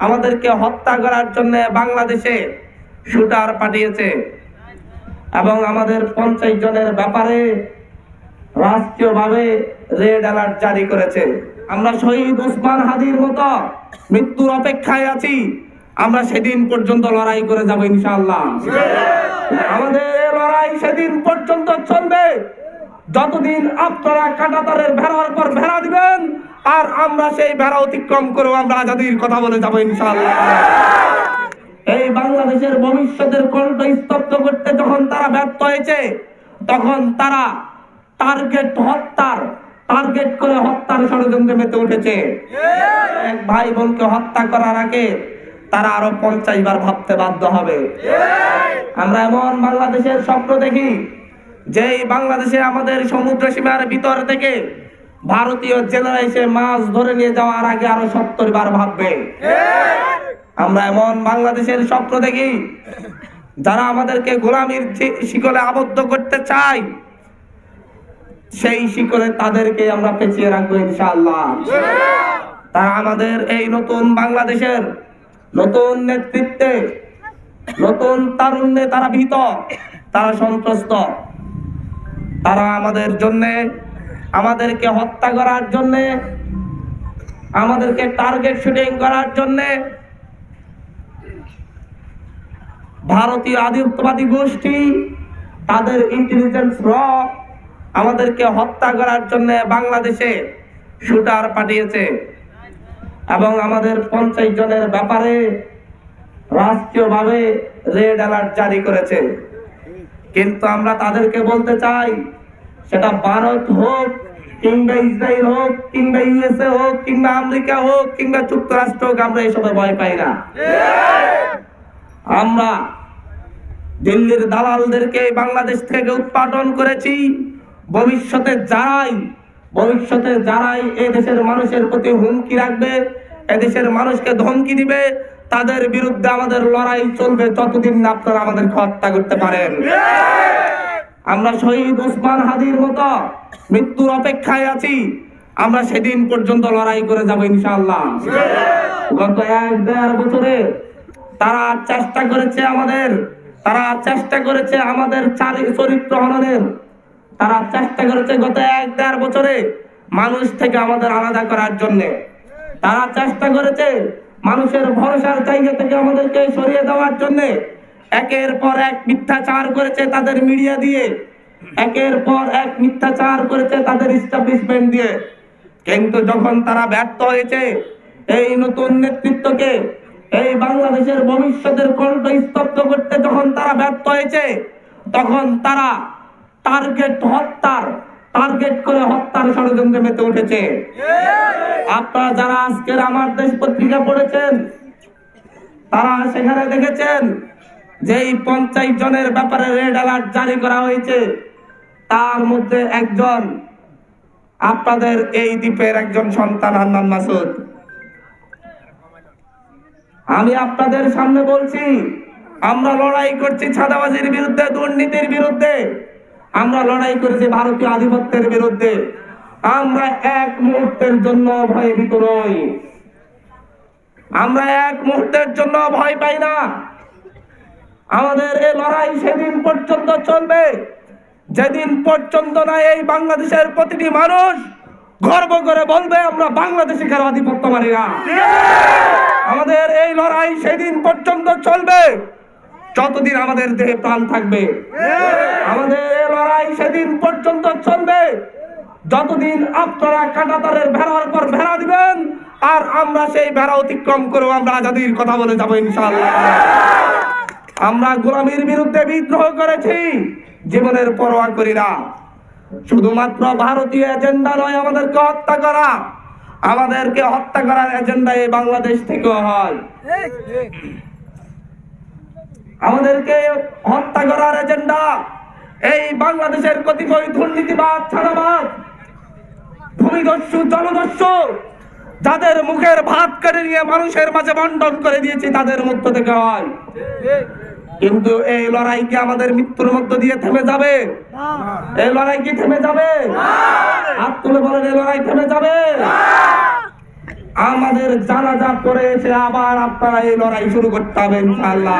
আমাদেরকে হত্যা করার জন্য বাংলাদেশে শুটার পাঠিয়েছে। এবং আমাদের পঞ্চাশ জনের ব্যাপারে রাষ্ট্রীয়ভাবে রেড অ্যালার্ট জারি করেছে। আমরা শহীদ ওসমান হাদির মতো মৃত্যুর অপেক্ষায় আছি। আমরা সেদিন পর্যন্ত লড়াই করে যাব ইনশাআল্লাহ। আমাদের লড়াই সেদিন পর্যন্ত চলবে। যতদিন আপনারা কাটাতারের ভেড়ার পর ভেড়া দিবেন আর আমরা সেই বেড়া অতিক্রম করে আমরা আজাদির কথা বলে যাব ইনশাআল্লাহ। এই বাংলাদেশের ভবিষ্যতের কণ্ঠ স্তব্ধ করতে যখন তারা ব্যর্থ হয়েছে, তখন তারা টার্গেট হত্যার, টার্গেট করে হত্যার ষড়যন্ত্রে মেতে উঠেছে। এক ভাই বোনকে হত্যা করার আগে তারা আরও পঞ্চাশ বার ভাবতে বাধ্য হবে। আমরা এমন বাংলাদেশের স্বপ্ন দেখি, যেই বাংলাদেশে আমাদের সমুদ্র সীমার ভিতর থেকে ভারতীয় জেলেরা এসে মাছ ধরে নিয়ে যাওয়ার আগে আরও সত্তর বার ভাববে। আমরা এমন বাংলাদেশের স্বপ্ন দেখি, যারা আমাদেরকে গোলামির শিকলে আবদ্ধ করতে চায়, সেই শিকলে তাদেরকে আমরা পেঁচিয়ে রাখব ইনশাআল্লাহ। তারা আমাদের এই নতুন বাংলাদেশের নতুন নেতৃত্বে, নতুন তারুণ্যে তারা ভীত, তারা সন্ত্রস্ত। তারা আমাদের জন্য আমাদেরকে হত্যা করার জন্য, আমাদেরকে টার্গেট শুটিং করার জন্য ভারতীয় আধিপত্যবাদী গোষ্ঠী, তাদের ইন্টেলিজেন্স র আমাদেরকে হত্যা করার জন্য বাংলাদেশে শুটার পাঠিয়েছে। এবং আমাদের পঞ্চাশ জনের ব্যাপারে রাষ্ট্রীয়ভাবে রেড অ্যালার্ট জারি করেছে। কিন্তু আমরা তাদেরকে বলতে চাই, সেটা ভারত হোক কিংবা ইসরায়েল হোক কিংবা ইউএসএ হোক কিংবা আমেরিকা হোক কিংবা যুক্তরাষ্ট্র হোক, আমরা এসবে ভয় পাই না। আমরা দিল্লির দালালদেরকে বাংলাদেশ থেকে উৎপাদন করেছি। ভবিষ্যতে যারাই ভবিষ্যতে যারাই দেশের মানুষের প্রতি হুমকি রাখবে এদেশের মানুষকে ধমকি দিবে, তাদের বিরুদ্ধে আমাদের লড়াই চলবে ততদিন না আপনারা আমাদেরকে হত্যা করতে পারেন। আমরা শহীদ উসমান হাদির মতো মৃত্যুর অপেক্ষায় আছি। আমরা সেদিন পর্যন্ত লড়াই করে যাব ইনশাআল্লাহ। গত এক দেড় বছরে তারা চেষ্টা করেছে আমাদের, তারা চেষ্টা করেছে আমাদের চারি- চরিত্র হননের। তারা চেষ্টা করেছে গত এক দেড় বছরে মানুষ থেকে আমাদের আলাদা করার জন্য। তারা চেষ্টা করেছে মানুষের ভরসার জায়গা থেকে আমাদেরকে সরিয়ে দেওয়ার জন্য। একের পর এক মিথ্যাচার করেছে তাদের মিডিয়া দিয়ে। একের পর এক মিথ্যাচার করেছে তাদের ইস্টাবলিশমেন্ট দিয়ে। কিন্তু যখন তারা ব্যর্থ হয়েছে, এই নতুন নেতৃত্বকে এই বাংলাদেশের ভবিষ্যতের কণ্ঠ স্তব্ধ করতে যখন তারা ব্যর্থ হয়েছে, তখন তারা টার্গেট হত্যার টার্গেট করে হত্যার ষড়যন্ত্রে মেতে উঠেছে। আপনারা যারা আজকের আমার দেশ পত্রিকা পড়েছেন, তারা সেখানে দেখেছেন যে এই পঞ্চাশ জনের ব্যাপারে রেড অ্যালার্ট জারি করা হয়েছে, তার মধ্যে একজন আপনাদের এই দ্বীপের একজন সন্তান হান্নান মাসুদ। আমি আপনাদের সামনে বলছি, আমরা লড়াই করছি ছাদাবাজির বিরুদ্ধে, দুর্নীতির বিরুদ্ধে। আমরা লড়াই করেছি ভারতীয় আধিপত্যের বিরুদ্ধে। আমরা এক মুহূর্তের জন্য ভয়ভীত নই। আমরা এক মুহূর্তের জন্য ভয় পাই না। আমাদের এই লড়াই সেদিন পর্যন্ত চলবে। যেদিন পর্যন্ত না এই বাংলাদেশের প্রতিটি মানুষ গর্ব করে বলবে, আমরা বাংলাদেশে কারও আধিপত্য মানি না। আমাদের এই লড়াই সেদিন পর্যন্ত চলবে। যতদিন আমাদের দেহে প্রাণ থাকবে, আমাদের এই লড়াই সেদিন পর্যন্ত চলবে। যতদিন আপনারা কাটাতারের ভেড়ার পর ভেড়া দিবেন, আর আমরা সেই ভেড়া অতিক্রম করে আমরা আজাদির কথা বলে যাব ইনশাআল্লাহ। আমরা গোলামীর বিরুদ্ধে বিদ্রোহ করেছি, জীবনের পরোয়া করি না। শুধুমাত্র ভারতীয় এজেন্ডা নয়, আমাদেরকে হত্যা করা। আমাদেরকে হত্যা করার এজেন্ডা এই বাংলাদেশ থেকেও হয়। আমাদেরকে হত্যা করার এজেন্ডা এই বাংলাদেশের কতিপয় দুর্নীতিবাদ, ছাড়াবাদ, ভূমিদস্যু, জলদস্যু, যাদের মুখের ভাত কেড়ে নিয়ে মানুষের মাঝে বন্টন করে দিয়েছি, তাদের মধ্য থেকে হয়। কিন্তু এই লড়াই কি আমাদের মৃত্যুর মধ্য দিয়ে থেমে যাবে? এই লড়াই কি থেমে যাবে? হাত তুলে বলেন এই লড়াই থেমে যাবে? আমাদের জানাজা করে এসে আবার আপনারা এই লড়াই শুরু করতে হবে ইনশাআল্লাহ।